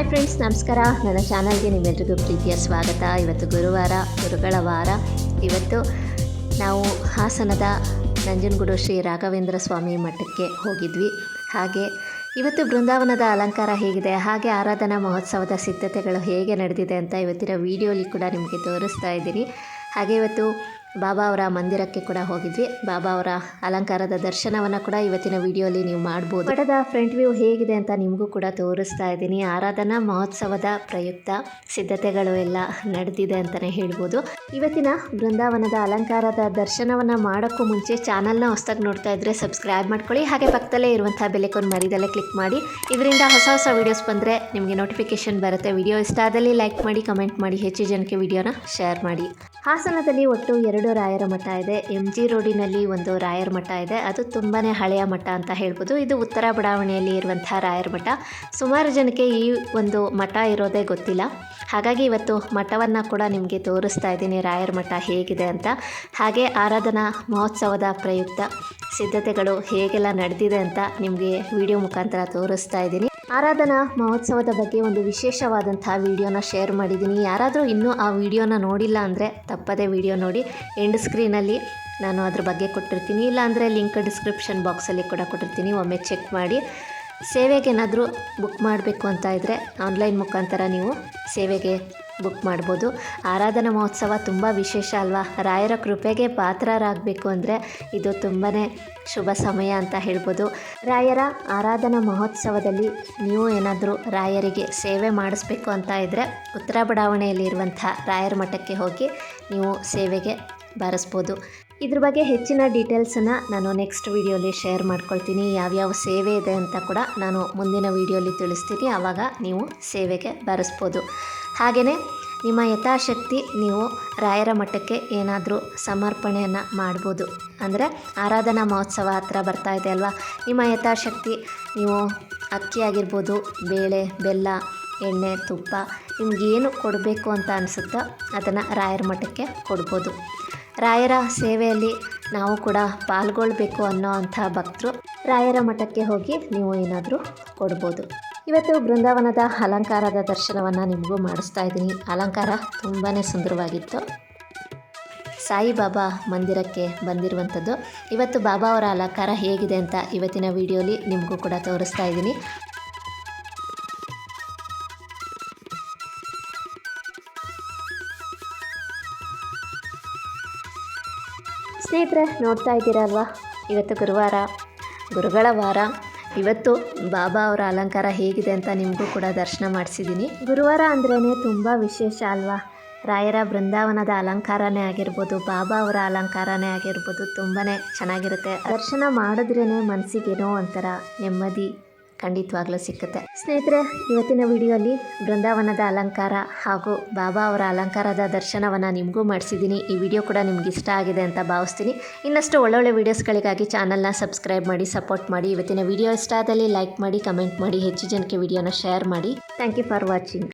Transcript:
Hi friends ನಮಸ್ಕಾರ. ನನ್ನ ಚಾನಲ್ಗೆ ನಿಮ್ಮೆಲ್ರಿಗೂ ಪ್ರೀತಿಯ ಸ್ವಾಗತ. ಇವತ್ತು ಗುರುವಾರ, ಗುರುಗಳ ವಾರ. ಇವತ್ತು ನಾವು ಹಾಸನದ ನಂಜನಗೂಡು ಶ್ರೀ ರಾಘವೇಂದ್ರ ಸ್ವಾಮಿ ಮಠಕ್ಕೆ ಹೋಗಿದ್ವಿ. ಹಾಗೆ ಇವತ್ತು ಬೃಂದಾವನದ ಅಲಂಕಾರ ಹೇಗಿದೆ, ಹಾಗೆ ಆರಾಧನಾ ಮಹೋತ್ಸವದ ಸಿದ್ಧತೆಗಳು ಹೇಗೆ ನಡೆದಿದೆ ಅಂತ ಇವತ್ತಿನ ವಿಡಿಯೋಲಿ ಕೂಡ ನಿಮಗೆ ತೋರಿಸ್ತಾ ಇದ್ದೀನಿ. ಹಾಗೆ ಇವತ್ತು ಬಾಬಾ ಅವರ ಮಂದಿರಕ್ಕೆ ಕೂಡ ಹೋಗಿದ್ವಿ. ಬಾಬಾ ಅವರ ಅಲಂಕಾರದ ದರ್ಶನವನ್ನು ಕೂಡ ಇವತ್ತಿನ ವಿಡಿಯೋಲಿ ನೀವು ಮಾಡ್ಬೋದು. ಮಠದ ಫ್ರಂಟ್ ವ್ಯೂ ಹೇಗಿದೆ ಅಂತ ನಿಮಗೂ ಕೂಡ ತೋರಿಸ್ತಾ ಇದ್ದೀನಿ. ಆರಾಧನಾ ಮಹೋತ್ಸವದ ಪ್ರಯುಕ್ತ ಸಿದ್ಧತೆಗಳು ಎಲ್ಲ ನಡೆದಿದೆ ಅಂತಲೇ ಹೇಳ್ಬೋದು. ಇವತ್ತಿನ ಬೃಂದಾವನದ ಅಲಂಕಾರದ ದರ್ಶನವನ್ನು ಮಾಡೋಕ್ಕೂ ಮುಂಚೆ ಚಾನಲ್ನ ಹೊಸದಾಗಿ ನೋಡ್ತಾ ಇದ್ರೆ ಸಬ್ಸ್ಕ್ರೈಬ್ ಮಾಡ್ಕೊಳ್ಳಿ. ಹಾಗೆ ಪಕ್ಕದಲ್ಲೇ ಇರುವಂಥ ಬೆಲೆಕೊಂಡು ಮರಿದಲ್ಲೇ ಕ್ಲಿಕ್ ಮಾಡಿ. ಇದರಿಂದ ಹೊಸ ಹೊಸ ವೀಡಿಯೋಸ್ ಬಂದರೆ ನಿಮಗೆ ನೋಟಿಫಿಕೇಶನ್ ಬರುತ್ತೆ. ವಿಡಿಯೋ ಇಷ್ಟ ಆದಲ್ಲಿ ಲೈಕ್ ಮಾಡಿ ಕಮೆಂಟ್ ಮಾಡಿ, ಹೆಚ್ಚು ಜನಕ್ಕೆ ವಿಡಿಯೋನ ಶೇರ್ ಮಾಡಿ. ಹಾಸನದಲ್ಲಿ ಒಟ್ಟು ಎರಡು ರಾಯರ ಮಠ ಇದೆ. ಎಂ ಜಿ ರೋಡಿನಲ್ಲಿ ಒಂದು ರಾಯರ ಮಠ ಇದೆ. ಅದು ತುಂಬಾ ಹಳೆಯ ಮಠ ಅಂತ ಹೇಳ್ಬೋದು. ಇದು ಉತ್ತರ ಬಡಾವಣೆಯಲ್ಲಿ ಇರುವಂತಹ ರಾಯರ ಮಠ. ಸುಮಾರು ಜನಕ್ಕೆ ಈ ಒಂದು ಮಠ ಇರೋದೇ ಗೊತ್ತಿಲ್ಲ. ಹಾಗಾಗಿ ಇವತ್ತು ಮಠವನ್ನು ಕೂಡ ನಿಮಗೆ ತೋರಿಸ್ತಾ ಇದ್ದೀನಿ. ರಾಯರ ಮಠ ಹೇಗಿದೆ ಅಂತ. ಹಾಗೆ ಆರಾಧನಾ ಮಹೋತ್ಸವದ ಪ್ರಯುಕ್ತ ಸಿದ್ಧತೆಗಳು ಹೇಗೆಲ್ಲ ನಡೆದಿದೆ ಅಂತ ನಿಮಗೆ ವಿಡಿಯೋ ಮುಖಾಂತರ ತೋರಿಸ್ತಾ ಇದ್ದೀನಿ. ಆರಾಧನಾ ಮಹೋತ್ಸವದ ಬಗ್ಗೆ ಒಂದು ವಿಶೇಷವಾದಂಥ ವಿಡಿಯೋನ ಶೇರ್ ಮಾಡಿದ್ದೀನಿ. ಯಾರಾದರೂ ಇನ್ನೂ ಆ ವಿಡಿಯೋನ ನೋಡಿಲ್ಲ ಅಂದರೆ ತಪ್ಪದೇ ವಿಡಿಯೋ ನೋಡಿ. ಎಂಡ್ ಸ್ಕ್ರೀನಲ್ಲಿ ನಾನು ಅದ್ರ ಬಗ್ಗೆ ಕೊಟ್ಟಿರ್ತೀನಿ. ಇಲ್ಲಾಂದರೆ ಲಿಂಕ್ ಡಿಸ್ಕ್ರಿಪ್ಷನ್ ಬಾಕ್ಸಲ್ಲಿ ಕೂಡ ಕೊಟ್ಟಿರ್ತೀನಿ. ಒಮ್ಮೆ ಚೆಕ್ ಮಾಡಿ. ಸೇವೆಗೆ ಏನಾದರೂ ಬುಕ್ ಮಾಡಬೇಕು ಅಂತ ಇದ್ದರೆ ಆನ್ಲೈನ್ ಮುಖಾಂತರ ನೀವು ಸೇವೆಗೆ ಬುಕ್ ಮಾಡ್ಬೋದು. ಆರಾಧನಾ ಮಹೋತ್ಸವ ತುಂಬ ವಿಶೇಷ ಅಲ್ವಾ? ರಾಯರ ಕೃಪೆಗೆ ಪಾತ್ರರಾಗಬೇಕು ಅಂದರೆ ಇದು ತುಂಬಾ ಶುಭ ಸಮಯ ಅಂತ ಹೇಳ್ಬೋದು. ರಾಯರ ಆರಾಧನಾ ಮಹೋತ್ಸವದಲ್ಲಿ ನೀವು ಏನಾದರೂ ರಾಯರಿಗೆ ಸೇವೆ ಮಾಡಿಸ್ಬೇಕು ಅಂತ ಇದ್ದರೆ ಉತ್ತರ ಬಡಾವಣೆಯಲ್ಲಿರುವಂಥ ರಾಯರ ಮಠಕ್ಕೆ ಹೋಗಿ ನೀವು ಸೇವೆಗೆ ಬಾರಿಸ್ಬೋದು. ಇದ್ರ ಬಗ್ಗೆ ಹೆಚ್ಚಿನ ಡೀಟೇಲ್ಸನ್ನು ನಾನು ನೆಕ್ಸ್ಟ್ ವೀಡಿಯೋಲಿ ಶೇರ್ ಮಾಡ್ಕೊಳ್ತೀನಿ. ಯಾವ್ಯಾವ ಸೇವೆ ಇದೆ ಅಂತ ಕೂಡ ನಾನು ಮುಂದಿನ ವೀಡಿಯೋಲಿ ತಿಳಿಸ್ತೀನಿ. ಆವಾಗ ನೀವು ಸೇವೆಗೆ ಬಾರಿಸ್ಬೋದು. ಹಾಗೆಯೇ ನಿಮ್ಮ ಯಥಾಶಕ್ತಿ ನೀವು ರಾಯರ ಮಠಕ್ಕೆ ಏನಾದರೂ ಸಮರ್ಪಣೆಯನ್ನು ಮಾಡ್ಬೋದು. ಅಂದರೆ ಆರಾಧನಾ ಮಹೋತ್ಸವ ಹತ್ರ ಬರ್ತಾ ಇದೆ ಅಲ್ವಾ? ನಿಮ್ಮ ಯಥಾಶಕ್ತಿ ನೀವು ಅಕ್ಕಿ ಆಗಿರ್ಬೋದು, ಬೇಳೆ, ಬೆಲ್ಲ, ಎಣ್ಣೆ, ತುಪ್ಪ ನಿಮಗೇನು ಕೊಡಬೇಕು ಅಂತ ಅನಿಸುತ್ತೋ ಅದನ್ನು ರಾಯರ ಮಠಕ್ಕೆ ಕೊಡ್ಬೋದು. ರಾಯರ ಸೇವೆಯಲ್ಲಿ ನಾವು ಕೂಡ ಪಾಲ್ಗೊಳ್ಬೇಕು ಅನ್ನೋ ಅಂಥ ಭಕ್ತರು ರಾಯರ ಮಠಕ್ಕೆ ಹೋಗಿ ನೀವು ಏನಾದರೂ ಕೊಡ್ಬೋದು. ಇವತ್ತು ಬೃಂದಾವನದ ಅಲಂಕಾರದ ದರ್ಶನವನ್ನು ನಿಮಗೂ ಮಾಡಿಸ್ತಾ ಇದ್ದೀನಿ. ಅಲಂಕಾರ ತುಂಬಾ ಸುಂದರವಾಗಿತ್ತು. ಸಾಯಿಬಾಬಾ ಮಂದಿರಕ್ಕೆ ಬಂದಿರುವಂಥದ್ದು. ಇವತ್ತು ಬಾಬಾ ಅವರ ಅಲಂಕಾರ ಹೇಗಿದೆ ಅಂತ ಇವತ್ತಿನ ವಿಡಿಯೋಲಿ ನಿಮಗೂ ಕೂಡ ತೋರಿಸ್ತಾ ಇದ್ದೀನಿ. ಸ್ನೇಹಿತರೆ, ನೋಡ್ತಾ ಇದ್ದೀರಲ್ವಾ? ಇವತ್ತು ಗುರುವಾರ, ಗುರುಗಳ ವಾರ. ಇವತ್ತು ಬಾಬಾ ಅವರ ಅಲಂಕಾರ ಹೇಗಿದೆ ಅಂತ ನಿಮಗೂ ಕೂಡ ದರ್ಶನ ಮಾಡಿಸಿದ್ದೀನಿ. ಗುರುವಾರ ಅಂದ್ರೇ ತುಂಬ ವಿಶೇಷ ಅಲ್ವಾ? ರಾಯರ ಬೃಂದಾವನದ ಅಲಂಕಾರನೇ ಆಗಿರ್ಬೋದು, ಬಾಬಾ ಅವರ ಅಲಂಕಾರನೇ ಆಗಿರ್ಬೋದು ತುಂಬಾ ಚೆನ್ನಾಗಿರುತ್ತೆ. ದರ್ಶನ ಮಾಡಿದ್ರೇ ಮನಸ್ಸಿಗೇನೋ ಒಂಥರ ನೆಮ್ಮದಿ ಖಂಡಿತವಾಗ್ಲೂ ಸಿಕ್ಕುತ್ತೆ. ಸ್ನೇಹಿತರೆ, ಇವತ್ತಿನ ವಿಡಿಯೋಲಿ ಬೃಂದಾವನದ ಅಲಂಕಾರ ಹಾಗೂ ಬಾಬಾ ಅವರ ಅಲಂಕಾರದ ದರ್ಶನವನ್ನು ನಿಮಗೂ ಮಾಡಿಸಿದ್ದೀನಿ. ಈ ವಿಡಿಯೋ ಕೂಡ ನಿಮ್ಗೆ ಇಷ್ಟ ಆಗಿದೆ ಅಂತ ಭಾವಿಸ್ತೀನಿ. ಇನ್ನಷ್ಟು ಒಳ್ಳೊಳ್ಳೆ ವೀಡಿಯೋಸ್ಗಳಿಗಾಗಿ ಚಾನಲ್ನ ಸಬ್ಸ್ಕ್ರೈಬ್ ಮಾಡಿ, ಸಪೋರ್ಟ್ ಮಾಡಿ. ಇವತ್ತಿನ ವಿಡಿಯೋ ಇಷ್ಟ ಆದಲ್ಲಿ ಲೈಕ್ ಮಾಡಿ, ಕಮೆಂಟ್ ಮಾಡಿ, ಹೆಚ್ಚು ಜನಕ್ಕೆ ವಿಡಿಯೋನ ಶೇರ್ ಮಾಡಿ. Thank you for watching.